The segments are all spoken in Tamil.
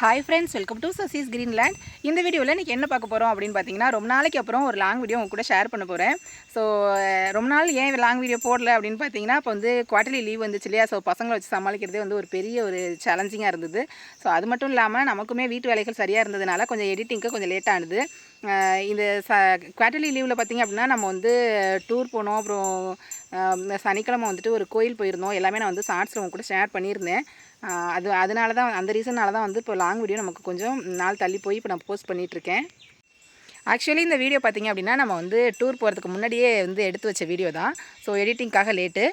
Hi friends welcome to Sasi's Greenland இந்த வீடியோவில் இன்றைக்கி என்ன பார்க்க போகிறோம் அப்படின்னு பார்த்தீங்கன்னா ரொம்ப நாளைக்கு அப்புறம் ஒரு லாங் வீடியோ உங்க கூட ஷேர் பண்ண போகிறேன் ஸோ ரொம்ப நாள் ஏன் லாங் வீடியோ போடல அப்படின்னு பார்த்தீங்கன்னா இப்போ வந்து குவார்டர்லி லீவ் வந்துச்சு இல்லையா? ஸோ பசங்களை வச்சு சமாளிக்கிறதே வந்து ஒரு பெரிய ஒரு சேலஞ்சிங்காக இருந்தது. ஸோ அது மட்டும் இல்லாமல் நமக்குமே வீட்டு வேலைகள் சரியாக இருந்ததுனால கொஞ்சம் எடிட்டிங்க்கு கொஞ்சம் லேட் ஆனது. இந்த ச குவார்டர்லி லீவில் பார்த்தீங்க அப்படின்னா நம்ம வந்து டூர் போனோம். அப்புறம் சனிக்கிழமை வந்துட்டு ஒரு கோயில் போயிருந்தோம். எல்லாமே நான் வந்து ஷார்ட்ஸில் உங்க கூட ஷேர் பண்ணியிருந்தேன். அது அதனால தான் அந்த ரீசனால தான் வந்து இப்போ லாங் வீடியோ நமக்கு கொஞ்சம் நாள் தள்ளி போய் இப்போ நான் போஸ்ட் பண்ணிகிட்ருக்கேன் ஆக்சுவலி இந்த வீடியோ பார்த்தீங்க அப்படின்னா நம்ம வந்து டூர் போகிறதுக்கு முன்னாடியே வந்து எடுத்து வச்ச வீடியோ தான். ஸோ எடிட்டிங்காக லேட்டு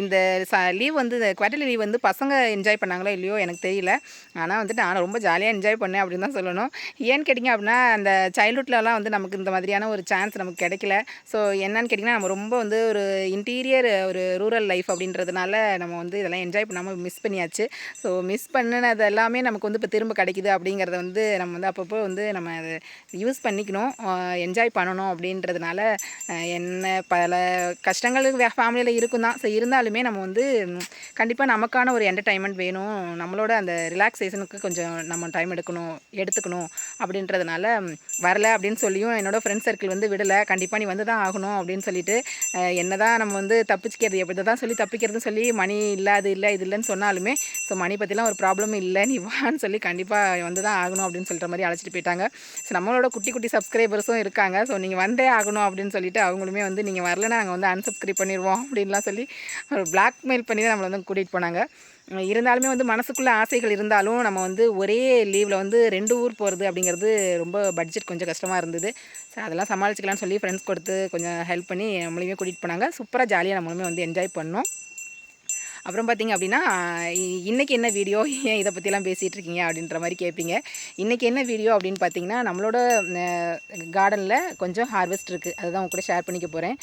இந்த ச லீவ் வந்து குவார்டர்லி லீவ் வந்து பசங்க என்ஜாய் பண்ணாங்களோ இல்லையோ எனக்கு தெரியல. ஆனால் வந்துட்டு நான் ரொம்ப ஜாலியாக என்ஜாய் பண்ணேன் அப்படின்னு தான் சொல்லணும். ஏன்னு கேட்டிங்க அப்படின்னா அந்த சைல்ட்ஹுட்லலாம் வந்து நமக்கு இந்த மாதிரியான ஒரு சான்ஸ் நமக்கு கிடைக்கல. ஸோ என்னன்னு கேட்டிங்கன்னா நம்ம ரொம்ப வந்து ஒரு இன்டீரியர் ஒரு ரூரல் லைஃப் அப்படின்றதுனால நம்ம வந்து இதெல்லாம் என்ஜாய் பண்ணாமல் மிஸ் பண்ணியாச்சு. ஸோ மிஸ் பண்ணினது எல்லாமே நமக்கு வந்து இப்போ திரும்ப கிடைக்குது அப்படிங்கிறத வந்து நம்ம வந்து அப்பப்போ வந்து நம்ம அதை யூஸ் படிக்கணும் என்ஜாய் பண்ணணும் அப்படின்றதுனால என்ன பல கஷ்டங்கள் ஃபேமிலியில் இருக்கும் தான். ஸோ இருந்தாலுமே நம்ம வந்து கண்டிப்பாக நமக்கான ஒரு என்டர்டைன்மெண்ட் வேணும். நம்மளோட அந்த ரிலாக்ஸேஷனுக்கு கொஞ்சம் நம்ம டைம் எடுக்கணும் எடுத்துக்கணும் அப்படின்றதுனால வரலை வரல அப்படின்னு சொல்லியும் என்னோடய ஃப்ரெண்ட் சர்க்கிள் வந்து விடலை. கண்டிப்பாக நீ வந்து தான் ஆகணும் அப்படின்னு சொல்லிட்டு என்ன என்னதான் நம்ம வந்து தப்பிச்சிக்கிறது எப்படி தான் சொல்லி தப்பிக்கிறதுன்னு சொல்லி மணி இல்லை அது இல்லை இது இல்லைன்னு சொன்னாலுமே ஸோ மணி பற்றிலாம் ஒரு ப்ராப்ளம் இல்லை நீ வான்னு சொல்லி கண்டிப்பாக வந்து தான் ஆகணும் அப்படின்னு சொல்கிற மாதிரி அழைச்சிட்டு போயிட்டாங்க. ஸோ நம்மளோட குட்டி குட்டி சப்ஸ்கிரைபர்ஸும் இருக்காங்க. ஸோ நீங்கள் வந்தே ஆகணும் அப்படின்னு சொல்லிட்டு அவங்களுமே வந்து நீங்கள் வரலன்னா நாங்கள் வந்து அன்சப்ஸ்கிரைப் பண்ணிடுவோம் அப்படின்லாம் சொல்லி ஒரு பிளாக்மெயில் பண்ணி தான் நம்மளை வந்து கூட்டிகிட்டு போனாங்க. இருந்தாலுமே வந்து மனசுக்குள்ளே ஆசைகள் இருந்தாலும் நம்ம வந்து ஒரே லீவில் வந்து ரெண்டு ஊர் போகிறது அப்படிங்கிறது ரொம்ப பட்ஜெட் கொஞ்சம் கஷ்டமாக இருந்தது. ஸோ அதெல்லாம் சமாளிச்சிக்கலாம்னு சொல்லி ஃப்ரெண்ட்ஸ் கொடுத்து கொஞ்சம் ஹெல்ப் பண்ணி நம்மளையுமே கூட்டிகிட்டு போனாங்க. சூப்பராக ஜாலியாக நம்மளுமே வந்து என்ஜாய் பண்ணோம். அப்புறம் பார்த்தீங்க அப்படின்னா இ- என்ன வீடியோ ஏன் இதை பற்றிலாம் பேசிகிட்டு இருக்கீங்க அப்படின்ற மாதிரி கேட்பீங்க. இன்றைக்கி என்ன வீடியோ அப்படின்னு பார்த்தீங்கன்னா நம்மளோட கார்டனில் கொஞ்சம் ஹார்வெஸ்ட் இருக்குது அதுதான் உங்க கூட ஷேர் பண்ணிக்க போகிறேன்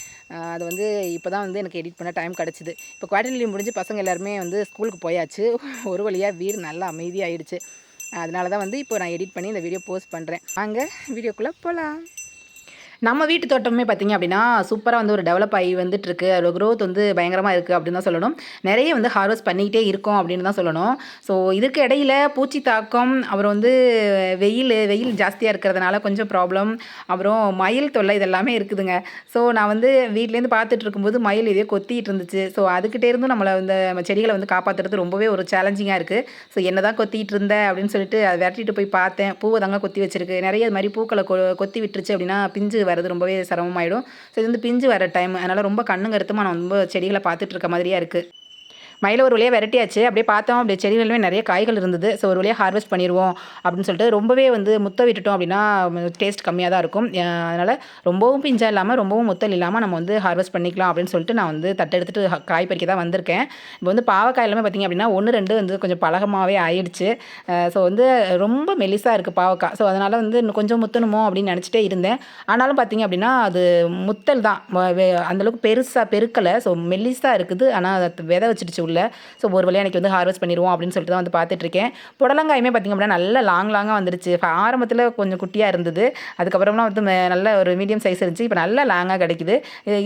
அது வந்து இப்போ தான் வந்து எனக்கு எடிட் பண்ண டைம் கிடச்சிது. இப்போ குவார்டர்லி முடிஞ்சு பசங்க எல்லாருமே வந்து ஸ்கூலுக்கு போயாச்சு. ஒரு வழியாக வீடு நல்லா அமைதியாகிடுச்சு அதனால தான் வந்து இப்போ நான் எடிட் பண்ணி இந்த வீடியோ போஸ்ட் பண்ணுறேன் வாங்க வீடியோக்குள்ளே போகலாம் நம்ம வீட்டு தோட்டமே பார்த்திங்க அப்படின்னா சூப்பராக வந்து ஒரு டெவலப் ஆகி வந்துட்டு இருக்கு அதோட க்ரோத் வந்து பயங்கரமாக இருக்குது அப்படின்னு தான் சொல்லணும். நிறைய வந்து ஹார்வெஸ்ட் பண்ணிக்கிட்டே இருக்கோம் அப்படின்னு தான் சொல்லணும். ஸோ இதுக்கு இடையில பூச்சி தாக்கம் அப்புறம் வந்து வெயில் வெயில் ஜாஸ்தியாக இருக்கிறதுனால கொஞ்சம் ப்ராப்ளம் அப்புறம் மயில் தொல்லை இதெல்லாமே இருக்குதுங்க. ஸோ நான் வந்து வீட்லேருந்து பார்த்துட்டு இருக்கும்போது மயில் இதே கொத்திட்டு இருந்துச்சு. ஸோ அதுக்கிட்டே இருந்தும் நம்மளை இந்த நம்ம செடிகளை வந்து காப்பாற்றுறது ரொம்பவே ஒரு சேலஞ்சிங்காக இருக்குது ஸோ என்ன தான் கொத்திட்டு இருந்த அப்படின்னு சொல்லிட்டு அதை விரட்டிட்டு போய் பார்த்தேன். பூவை தாங்க கொத்தி வச்சிருக்கு. நிறைய இது மாதிரி பூக்களை கொ கொத்தி விட்டுருச்சு அப்படின்னா பிஞ்சு வரது ரொம்பவே சிரமமாயிடும். ஸோ இது வந்து பிஞ்சு வர டைம் அதனால் ரொம்ப கண்ணு நான் ரொம்ப செடிகளை பார்த்துட்டு இருக்க மாதிரியா இருக்குது மயில ஒரு வழியாக விரட்டியாச்சு. அப்படியே பார்த்தோம். அப்படியே செடிகளுமே நிறைய காய்கள் இருந்தது. ஸோ ஒரு வழியாக ஹார்வெஸ்ட் பண்ணிடுவோம் அப்படின்னு சொல்லிட்டு ரொம்பவே வந்து முத்த விட்டுட்டோம் அப்படின்னா டேஸ்ட் கம்மியாக தான் இருக்கும். அதனால் ரொம்பவும் பிஞ்சாக இல்லாமல் ரொம்பவும் முத்தல் இல்லாமல் நம்ம வந்து ஹார்வெஸ்ட் பண்ணிக்கலாம் அப்படின்னு சொல்லிட்டு நான் வந்து தட்டை எடுத்துகிட்டு காய் பறிக்க தான் வந்திருக்கேன். இப்போ வந்து பாவக்காய் எல்லாமே பார்த்திங்க அப்படின்னா ஒன்று ரெண்டு வந்து கொஞ்சம் பழகமாகவே ஆயிடுச்சு. ஸோ வந்து ரொம்ப மெலிசாக இருக்குது பாவக்காய். ஸோ அதனால் வந்து இன்னும் கொஞ்சம் முத்தணுமோ அப்படின்னு நினச்சிட்டே இருந்தேன். ஆனாலும் பார்த்திங்க அப்படின்னா அது முத்தல் தான். வ- வெ- அந்தளவுக்கு பெருசாக பெருக்கலை. ஸோ மெல்லிசாக இருக்குது. ஆனால் அதை விதை வச்சிடுச்சு உள்ள ஸோ ஒரு வழியாக எனக்கு வந்து ஹார்வெஸ்ட் பண்ணிடுவோம் அப்படின்னு சொல்லிட்டு தான் வந்து பார்த்துட்ருக்கேன். புடலங்காயுமே பார்த்திங்க அப்படின்னா நல்ல லாங் லாங்காக வந்துருச்சு. ஆரம்பத்தில் கொஞ்சம் குட்டியாக இருந்தது. அதுக்கப்புறம்லாம் வந்து நல்ல ஒரு மீடியம் சைஸ் இருந்துச்சு. இப்போ நல்ல லாங்காக கிடைக்குது.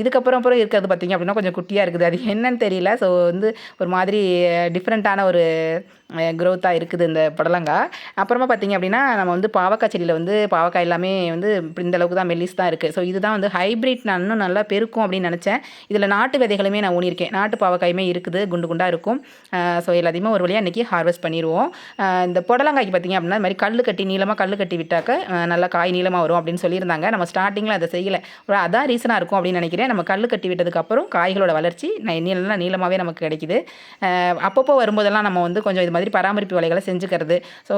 இதுக்கப்புறம் அப்புறம் இருக்கிறது பார்த்திங்க அப்படின்னா கொஞ்சம் குட்டியாக இருக்குது. அது என்னன்னு தெரியல. ஸோ வந்து ஒரு மாதிரி டிஃப்ரெண்ட்டான ஒரு க்ரோத்தாக இருக்குது இந்த புடலங்காய் அப்புறமா பார்த்திங்க அப்படின்னா நம்ம வந்து பாவக்காய் செடியில் வந்து பாவக்காய் எல்லாமே வந்து இந்த அளவுக்கு தான் மெல்லிஸ் தான் இருக்குது ஸோ இதுதான் வந்து ஹைப்ரிட் நான் இன்னும் நல்லா பெருக்கும் அப்படின்னு நினச்சேன். இதில் நாட்டு விதைகளுமே நான் ஊனியிருக்கேன். நாட்டு பாவக்காயுமே இருக்குது குண்டு குண்டாக இருக்கும். ஸோ எல்லாத்தையுமே ஒரு வழியாக இன்றைக்கி ஹார்வெஸ்ட் பண்ணிடுவோம் இந்த புடலங்காய்க்கு பார்த்திங்க அப்படின்னா இந்த மாதிரி கல் கட்டி நீளமாக கல் கட்டி விட்டாக்க நல்லா காய் நீளமாக வரும் அப்படின்னு சொல்லியிருந்தாங்க. நம்ம ஸ்டார்டிங்கில் அதை செய்யலை. ஒரு அதான் ரீசனாக இருக்கும் அப்படின்னு நினைக்கிறேன். நம்ம கல் கட்டி விட்டதுக்கப்புறம் காய்களோட வளர்ச்சி ந- நீளமாகவே நமக்கு கிடைக்குது. அப்பப்போ வரும்போதெல்லாம் நம்ம வந்து கொஞ்சம் இது மாதிரி பராமரிப்பு வேலைகளை செஞ்சுக்கிறது. ஸோ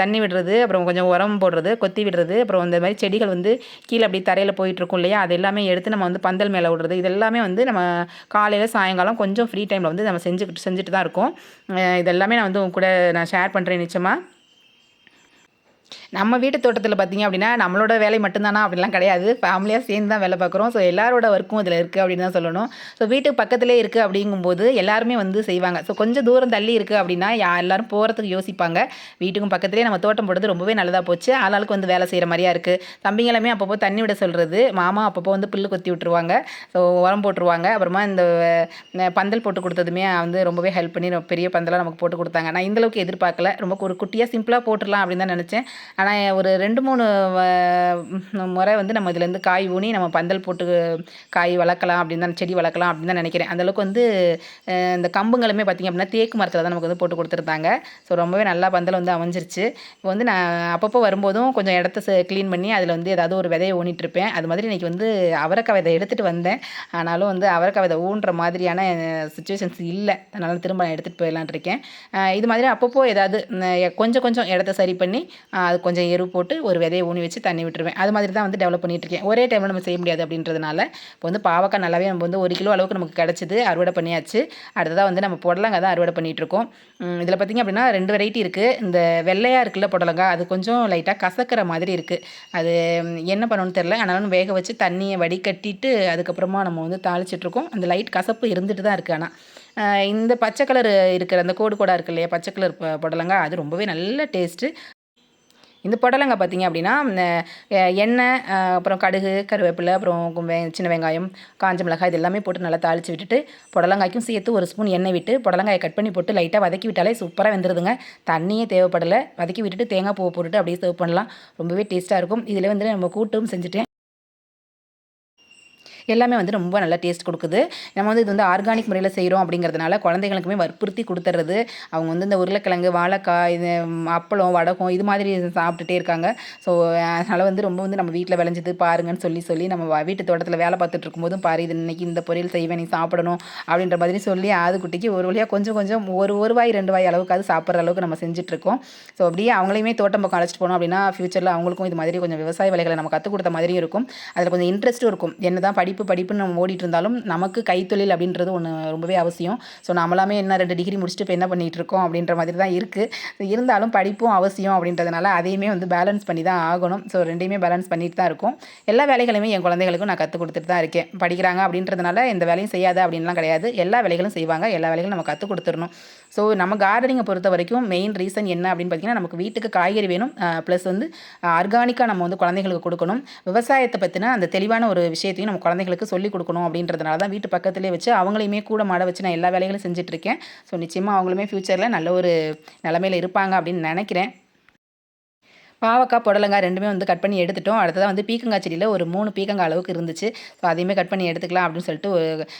தண்ணி விடுறது அப்புறம் கொஞ்சம் உரம் போடுறது கொத்தி விடுறது அப்புறம் இந்த மாதிரி செடிகள் வந்து கீழே அப்படி தரையில் போயிட்டுருக்கும் இல்லையா? அது எல்லாமே எடுத்து நம்ம வந்து பந்தல் மேலே விடுறது. இது எல்லாமே வந்து நம்ம காலையில் சாயங்காலம் கொஞ்சம் ஃப்ரீ டைமில் வந்து நம்ம செஞ்சுக்கிட்டு செஞ்சுட்டு தான் இருக்கோம் இதெல்லாமே நான் வந்து உங்க கூட நான் ஷேர் பண்ணுறேன் நிச்சயமாக நம்ம வீட்டு தோட்டத்தில் பார்த்தீங்க அப்படின்னா நம்மளோட வேலை மட்டும்தானா? அப்படிலாம் கிடையாது. ஃபேமிலியாக சேர்ந்து தான் வேலை பார்க்குறோம். ஸோ எல்லாரோட ஒர்க்கும் இதில் இருக்குது அப்படின்னு தான் சொல்லணும். ஸோ வீட்டுக்கு பக்கத்துலேயே இருக்குது அப்படிங்கும்போது எல்லாருமே வந்து செய்வாங்க. ஸோ கொஞ்சம் தூரம் தள்ளி இருக்குது அப்படின்னா யா எல்லாரும் போகிறதுக்கு யோசிப்பாங்க. வீட்டுக்கும் பக்கத்துலேயே நம்ம தோட்டம் போடுறது ரொம்பவே நல்லதாக போச்சு. ஆளாளுக்கு வந்து வேலை செய்கிற மாதிரியா இருக்குது தம்பிங்களுமே அப்பப்போ தண்ணி விட சொல்கிறது மாமா அப்பப்போ வந்து புல்லு கொத்தி விட்டுருவாங்க. ஸோ உரம் போட்டுருவாங்க. அப்புறமா இந்த பந்தல் போட்டு கொடுத்ததுமே வந்து ரொம்பவே ஹெல்ப் பண்ணி ரொம்ப பெரிய பந்தலாக நமக்கு போட்டு கொடுத்தாங்க. நான் இந்தளவுக்கு எதிர்பார்க்கல. ரொம்ப ஒரு குட்டியாக சிம்பிளாக போட்டுடலாம் அப்படின்னு தான் நினச்சேன். ஆனால் ஒரு ரெண்டு மூணு முறை வந்து நம்ம இதுலேருந்து காய் ஊனி நம்ம பந்தல் போட்டு காய் வளர்க்கலாம் அப்படின்னு தான் செடி வளர்க்கலாம் அப்படின்னு தான் நினைக்கிறேன். அந்தளவுக்கு வந்து இந்த கம்புங்களுமே பார்த்திங்க அப்படின்னா தேக்கு மரத்தில் தான் நமக்கு வந்து போட்டு கொடுத்துருந்தாங்க. ஸோ ரொம்பவே நல்லா பந்தல் வந்து அமைஞ்சிருச்சு. இப்போ வந்து நான் அப்பப்போ வரும்போதும் கொஞ்சம் இடத்த க்ளீன் பண்ணி அதில் வந்து ஏதாவது ஒரு விதையை ஊனிட்டுருப்பேன் அது மாதிரி இன்றைக்கி வந்து அவரக்காய் விதை எடுத்துகிட்டு வந்தேன். ஆனாலும் வந்து அவரக்காய் விதை ஊன்ற மாதிரியான சுச்சுவேஷன்ஸ் இல்லை. அதனால திரும்ப நான் எடுத்துகிட்டு போயிடலான் இருக்கேன். இது மாதிரி அப்பப்போ ஏதாவது கொஞ்சம் கொஞ்சம் இடத்த சரி பண்ணி அது கொஞ்சம் எரு போட்டு ஒரு விதையை ஊனி வச்சு தண்ணி விட்டுருவேன். அது மாதிரி தான் வந்து டெவலப் பண்ணிட்டு இருக்கேன். ஒரே டைமில் நம்ம செய்ய முடியாது அப்படின்றதுனால இப்போ வந்து பாவக்காய் நல்லாவே நம்ம வந்து ஒரு கிலோ அளவுக்கு நமக்கு கிடச்சிது அறுவடை பண்ணியாச்சு. அடுத்ததாக வந்து நம்ம புடலங்காய் தான் அறுவடை பண்ணிட்டு இருக்கோம். இதில் பார்த்திங்க அப்படின்னா ரெண்டு வெரைட்டி இருக்குது இந்த வெள்ளையாக இருக்குல்ல புடலங்காய் அது கொஞ்சம் லைட்டாக கசக்கிற மாதிரி இருக்குது அது என்ன பண்ணணும்னு தெரில ஆனாலும் வேக வச்சு தண்ணியை வடிகட்டிட்டு அதுக்கப்புறமா நம்ம வந்து தாளிச்சிட்ருக்கோம் அந்த லைட் கசப்பு இருந்துட்டு தான் இருக்குது ஆனால் இந்த பச்சை கலர் இருக்கிற அந்த கோடு கோடாக இருக்கு இல்லையா பச்சை கலர் ப- புடலங்காய் அது ரொம்பவே நல்ல டேஸ்ட்டு இந்த புடலங்காய் பார்த்தீங்க அப்படின்னா எண்ணெய் அப்புறம் கடுகு கருவேப்பிலை அப்புறம் வெ- சின்ன வெங்காயம் காஞ்ச மிளகாய் இது எல்லாமே போட்டு நல்லா தாளித்து விட்டுட்டு புடலங்காய்க்கும் சேர்த்து ஒரு ஸ்பூன் எண்ணெய் விட்டு புடலங்காயை கட் பண்ணி போட்டு லைட்டாக வதக்கி விட்டாலே சூப்பராக வெந்துருதுங்க. தண்ணியே தேவைப்படலை. வதக்கி விட்டுட்டு தேங்காய் பூவை போட்டுட்டு அப்படியே சர்வ் பண்ணலாம். ரொம்பவே டேஸ்ட்டாக இருக்கும். இதில் வந்து நம்ம கூட்டும் செஞ்சுட்டேன் எல்லாமே வந்து ரொம்ப நல்லா டேஸ்ட் கொடுக்குது. நம்ம வந்து இது வந்து ஆர்கானிக் முறையில் செய்கிறோம் அப்படிங்கிறதுனால குழந்தைங்களுக்குமே வற்புறுத்தி கொடுத்துறது அவங்க வந்து இந்த உருளைக்கிழங்கு வாழைக்காய் இது அப்பளம் வடகம் இது மாதிரி சாப்பிட்டுட்டே இருக்காங்க. ஸோ அதனால் வந்து ரொம்ப வந்து நம்ம வீட்டில் விளைஞ்சது பாருங்கன்னு சொல்லி சொல்லி நம்ம வீட்டு தோட்டத்தில் வேலை பார்த்துட்டு இருக்கும்போதும் பாரு இது இன்னைக்கு இந்த பொரியல் செய்வேன் நீ சாப்பிடணும் அப்படின்ற மாதிரி சொல்லி ஆது குட்டிக்கு ஒரு வழியாக கொஞ்சம் கொஞ்சம் ஒரு ஒரு வாய் ரெண்டு வாய் அளவுக்கு அது சாப்பிட்ற அளவுக்கு நம்ம செஞ்சுட்ருக்கோம் ஸோ அப்படியே அவங்களையுமே தோட்டம் பக்கம் அழைச்சிட்டு போனோம் அப்படின்னா ஃப்யூச்சரில் அவங்களுக்கும் இது மாதிரி கொஞ்சம் விவசாய வேலைகளை நம்ம கற்றுக் கொடுத்த மாதிரியும் இருக்கும். அதில் கொஞ்சம் இன்ட்ரெஸ்ட்டும் இருக்கும். என்னதான் படிப்பு படிப்புன்னு நம்ம ஓடிட்டு இருந்தாலும் நமக்கு கைத்தொழில் அப்படின்றது ஒன்று ரொம்பவே அவசியம். ஸோ நம்மளாமே என்ன ரெண்டு டிகிரி முடிச்சுட்டு இப்போ என்ன பண்ணிகிட்டு இருக்கோம் அப்படின்ற மாதிரி தான் இருக்குது இருந்தாலும் படிப்பும் அவசியம் அப்படின்றதுனால அதையுமே வந்து பேலன்ஸ் பண்ணி தான் ஆகணும். ஸோ ரெண்டையுமே பேலன்ஸ் பண்ணிட்டு தான் இருக்கும். எல்லா வேலைகளுமே என் குழந்தைகளுக்கும் நான் கற்றுக் கொடுத்துட்டு தான் இருக்கேன். படிக்கிறாங்க அப்படின்றதுனால இந்த வேலையும் செய்யாத அப்படின்லாம் கிடையாது. எல்லா வேலைகளும் செய்வாங்க. எல்லா வேலைகளும் நம்ம கற்றுக் கொடுத்துடணும். ஸோ நம்ம கார்டனிங்கை பொறுத்த வரைக்கும் மெயின் ரீசன் என்ன அப்படின்னு பார்த்தீங்கன்னா நமக்கு வீட்டுக்கு காய்கறி வேணும். ப்ளஸ் வந்து ஆர்கானிக்காக நம்ம வந்து குழந்தைகளுக்கு கொடுக்கணும். விவசாயத்தை பற்றின அந்த தெளிவான ஒரு விஷயத்தையும் நம்ம குழந்தைங்களுக்கு சொல்லிக் கொடுக்கணும் அப்படின்றதுனால தான் வீட்டு பக்கத்துலேயே வச்சு அவங்களையுமே கூட மாட வச்சு நான் எல்லா வேலைகளும் செஞ்சிட்ருக்கேன். இருக்கேன் ஸோ நிச்சயமாக அவங்களுமே ஃப்யூச்சரில் நல்ல ஒரு நிலமையில இருப்பாங்க அப்படின்னு நினைக்கிறேன். பாவக்காய் புடலங்காய் ரெண்டுமே வந்து கட் பண்ணி எடுத்துட்டோம். அடுத்ததாக வந்து பீக்கங்காய் செடியில் ஒரு மூணு பீக்கங்காய் அளவுக்கு இருந்துச்சு. ஸோ அதையுமே கட் பண்ணி எடுத்துக்கலாம் அப்படின்னு சொல்லிட்டு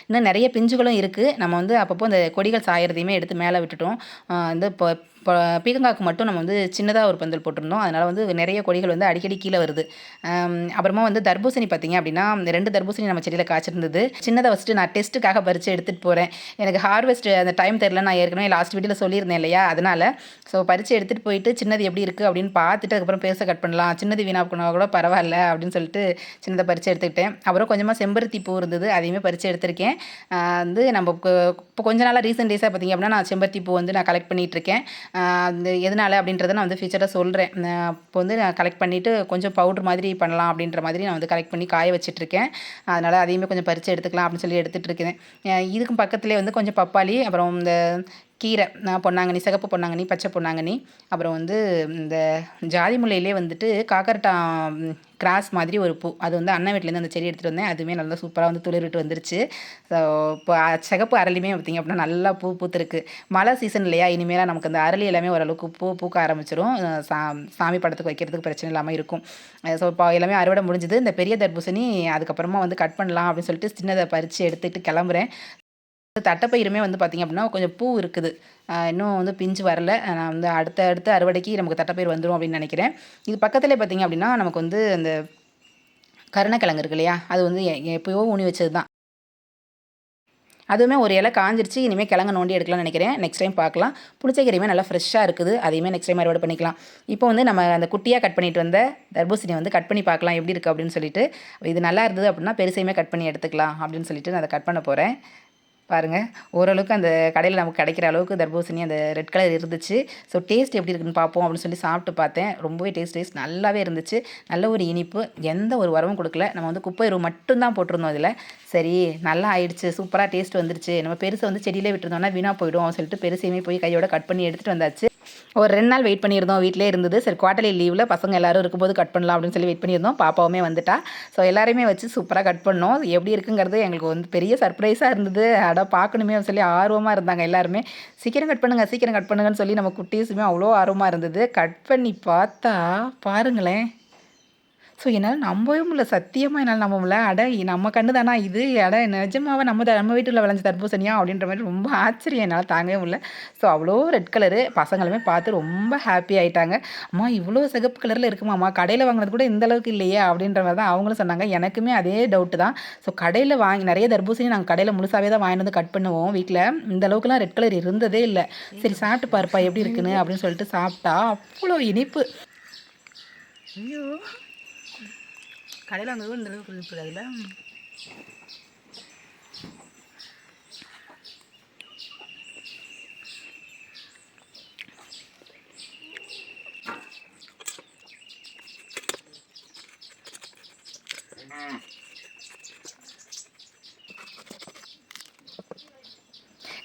இன்னும் நிறைய பிஞ்சுகளும் இருக்குது நம்ம வந்து அப்பப்போ இந்த கொடிகள் சாயறதையுமே எடுத்து மேலே விட்டுட்டோம். வந்து இப்போ இப்போ பீக்கங்காய்க்கு மட்டும் நம்ம வந்து சின்னதாக ஒரு பந்தல் போட்டிருந்தோம். அதனால் வந்து நிறைய கொடிகள் வந்து அடிக்கடி கீழே வருது. அப்புறமா வந்து தர்பூசணி பார்த்தீங்க அப்படின்னா ரெண்டு தர்பூசணி நம்ம செடியில் காய்ச்சிருந்தது. சின்னதை ஃபஸ்ட்டு நான் டெஸ்ட்டுக்காக பறித்து எடுத்துகிட்டு போகிறேன் எனக்கு ஹார்வெஸ்ட் அந்த டைம் தெரில நான் ஏற்கனவே லாஸ்ட் வீட்டில் சொல்லியிருந்தேன் இல்லையா? அதனால் ஸோ பறித்து எடுத்துகிட்டு போயிட்டு சின்னது எப்படி இருக்குது அப்படின்னு பார்த்துட்டு அதுக்கப்புறம் பேச கட் பண்ணலாம். சின்னது வீணாக கூட பரவாயில்ல அப்படின்னு சொல்லிட்டு சின்னதை பறித்து எடுத்துக்கிட்டேன். அப்புறம் கொஞ்சமாக செம்பருத்தி பூ இருந்தது அதையுமே பறித்து எடுத்திருக்கேன். வந்து நம்ம இப்போ கொஞ்ச நாளாக ரீசெண்ட் டேஸாக பார்த்தீங்க அப்படின்னா நான் செம்பருத்தி பூ வந்து நான் கலெக்ட் பண்ணிகிட்ருக்கேன் இருக்கேன். அந்த எதனால அப்படின்றத நான் வந்து ஃபியூச்சராக சொல்கிறேன் இப்போ வந்து நான் கலெக்ட் பண்ணிவிட்டு கொஞ்சம் பவுடர் மாதிரி பண்ணலாம் அப்படின்ற மாதிரி நான் வந்து கலெக்ட் பண்ணி காய வச்சிட்ருக்கேன் அதனால் அதையுமே கொஞ்சம் பறித்து எடுத்துக்கலாம் அப்படின்னு சொல்லி எடுத்துகிட்டு இருக்கேன் இதுக்கும் பக்கத்துலேயே வந்து கொஞ்சம் பப்பாளி அப்புறம் இந்த கீரை. நான் பொன்னாங்கண்ணி சிகப்பு பொன்னாங்கண்ணி பச்சை பொன்னாங்கண்ணி அப்புறம் வந்து இந்த ஜாதி முல்லையிலே வந்துட்டு காக்கரட்டா கிராஸ் மாதிரி ஒரு பூ. அது வந்து அண்ணன் வீட்டிலேருந்து அந்த செடி எடுத்துகிட்டு வந்தேன். அதுவுமே நல்லா சூப்பராக வந்து துளிர்விட்டு வந்துருச்சு. ஸோ இப்போ சிகப்பு அரளியுமே பார்த்திங்க அப்படின்னா நல்லா பூ பூத்துருக்கு. மழை சீசன் இல்லையா? இனிமேலாம் நமக்கு அந்த அரளி எல்லாமே ஓரளவுக்கு பூ பூக்க ஆரம்பிச்சிடும் சா சாமி படத்துக்கு வைக்கிறதுக்கு பிரச்சனை இல்லாமல் இருக்கும். ஸோ இப்போ எல்லாமே அறுவடை முடிஞ்சது. இந்த பெரிய தர்பூசணி அதுக்கப்புறமா வந்து கட் பண்ணலாம் அப்படின்னு சொல்லிட்டு சின்னதை பறித்து எடுத்துகிட்டு கிளம்புறேன். தட்டைப்பயிருமே வந்து பார்த்திங்க அப்படின்னா கொஞ்சம் பூ இருக்குது. இன்னும் வந்து பிஞ்சு வரல. நான் வந்து அடுத்த அடுத்த அறுவடைக்கு நமக்கு தட்டைப்பயிர் வந்துடும் அப்படின்னு நினைக்கிறேன். இது பக்கத்துலேயே பார்த்திங்க அப்படின்னா நமக்கு வந்து அந்த கருணக்கிழங்கு இருக்கு இல்லையா? அது வந்து எப்போயோ எப்பயோ ஊனி வச்சது தான் அதுவுமே ஒரு இலை காஞ்சிருச்சு இனிமேல் கிழங்கு நோண்டி எடுக்கலாம்னு நினைக்கிறேன். நெக்ஸ்ட் டைம் பார்க்கலாம். புளிச்சக்கீரையுமே நல்லா ஃப்ரெஷ்ஷாக இருக்குது. அதையுமே நெக்ஸ்ட் டைம் அறுவடை பண்ணிக்கலாம். இப்போ வந்து நம்ம அந்த குட்டியாக கட் பண்ணிட்டு வந்த தர்பூசணி வந்து கட் பண்ணி பார்க்கலாம். எப்படி இருக்குது அப்படின்னு சொல்லிட்டு இது நல்லா இருந்தது அப்படின்னா பெருசையுமே கட் பண்ணி எடுத்துக்கலாம் அப்படின்னு சொல்லிட்டு நான் அதை கட் பண்ண போகிறேன் பாருங்கள் ஓரளவுக்கு அந்த கடையில் நமக்கு கிடைக்கிற அளவுக்கு தர்பூசணி அந்த ரெட் கலர் இருந்துச்சு. ஸோ டேஸ்ட் எப்படி இருக்குன்னு பார்ப்போம் அப்படின்னு சொல்லி சாப்பிட்டு பார்த்தேன். ரொம்பவே டேஸ்ட் டேஸ்ட் நல்லாவே இருந்துச்சு. நல்ல ஒரு இனிப்பு. எந்த ஒரு உரமும் கொடுக்கல. நம்ம வந்து குப்பை எருவு மட்டும்தான் போட்டிருந்தோம் இதில். சரி நல்லா ஆயிடுச்சு. சூப்பராக டேஸ்ட் வந்துருச்சு. நம்ம பெருசை வந்து செடியிலே விட்டுருந்தோம்னா வீணாக போயிடும் சொல்லிட்டு பெருசையுமே போய் கையோட கட் பண்ணி எடுத்துகிட்டு வந்தாச்சு. ஒரு ரெண்டு நாள் வெயிட் பண்ணியிருந்தோம். வீட்டிலே இருந்தது. சரி குவார்டர்லி லீவில் பசங்க எல்லாரும் இருக்கும்போது கட் பண்ணலாம் அப்படின்னு சொல்லி வெயிட் பண்ணியிருந்தோம். பாப்பாவுமே வந்துட்டா. ஸோ எல்லாருமே வச்சு சூப்பராக கட் பண்ணோம். எப்படி இருக்குங்கிறது எங்களுக்கு வந்து பெரிய சர்ப்ரைஸாக இருந்தது. அட பார்க்கணுமே அப்படின்னு சொல்லி ஆர்வமாக இருந்தாங்க எல்லாருமே. சீக்கிரம் கட் பண்ணுங்கள் சீக்கிரம் கட் பண்ணுங்கன்னு சொல்லி நம்ம குட்டீஸுமே அவ்வளோ ஆர்வமாக இருந்தது. கட் பண்ணி பார்த்தா பாருங்களேன். ஸோ என்னால் நம்பவே முடியல. சத்தியமாக என்னால் நம்ப முடியல. அட நம்ம கண்ணு தானா இது? அட நிஜமாவே நம்ம த- நம்ம வீட்டில் விளைஞ்ச தர்பூசணியா? அப்படின்ற மாதிரி ரொம்ப ஆச்சரியம் என்னால் தாங்கவே முடியல. ஸோ அவ்வளோ ரெட் கலரு பசங்களுமே பார்த்து ரொம்ப ஹாப்பி ஆகிட்டாங்க அம்மா இவ்வளோ சிகப்பு கலரில் இருக்குமாம்மா கடையில் வாங்கினது கூட இந்த அளவுக்கு இல்லையே? அப்படின்ற மாதிரி தான் அவங்களும் சொன்னாங்க. எனக்குமே அதே டவுட்டு தான். ஸோ கடையில் வாங்கி நிறைய தர்பூசணி நாங்கள் கடையில் முழுசாகவே தான் வாங்கிட்டு வந்து கட் பண்ணுவோம் வீட்டில் இந்த அளவுக்குலாம் ரெட் கலர் இருந்ததே இல்லை. சரி சாப்பிட்டு பாருப்பா எப்படி இருக்குன்னு? அப்படின்னு சொல்லிட்டு சாப்பிட்டா அவ்வளோ இனிப்பு. ஐயோ. கடையில் வாங்குறது இந்த அளவுக்கு இருக்கு அதில்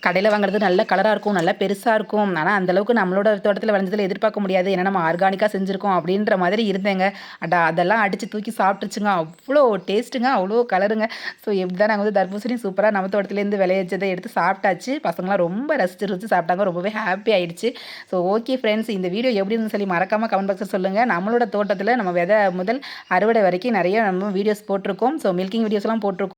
கடையில் வாங்குறது நல்ல கலராக இருக்கும் நல்ல பெருசாக இருக்கும். ஆனால் அந்தளவுக்கு நம்மளோட தோட்டத்தில் விளைஞ்சதில் எதிர்பார்க்க முடியாது. ஏன்னா நம்ம ஆர்கானிக்காக செஞ்சுருக்கோம் அப்படின்ற மாதிரி இருந்தேங்க. அடா அதெல்லாம் அடித்து தூக்கி சாப்பிட்டுச்சுங்க அவ்வளோ டேஸ்ட்டுங்க அவ்வளோ கலருங்க ஸோ எப்படி தான் நாங்கள் வந்து தர்பூசணி சூப்பராக நம்ம தோட்டத்துலேருந்து விளையச்சதை எடுத்து சாப்பிட்டாச்சு. பசங்களாம் ரொம்ப ரசிச்சு ருசி சாப்பிட்டாங்க. ரொம்பவே ஹாப்பி ஆயிடுச்சு. ஸோ ஓகே ஃப்ரெண்ட்ஸ் இந்த வீடியோ எப்படி இருந்துன்னு சொல்லி மறக்காமல் கமெண்ட் பாக்ஸில் சொல்லுங்கள் நம்மளோட தோட்டத்தில் நம்ம விதை முதல் அறுவடை வரைக்கும் நிறைய நம்ம வீடியோஸ் போட்டிருக்கோம். ஸோ மில்கிங் வீடியோஸ்லாம் போட்டிருக்கோம்.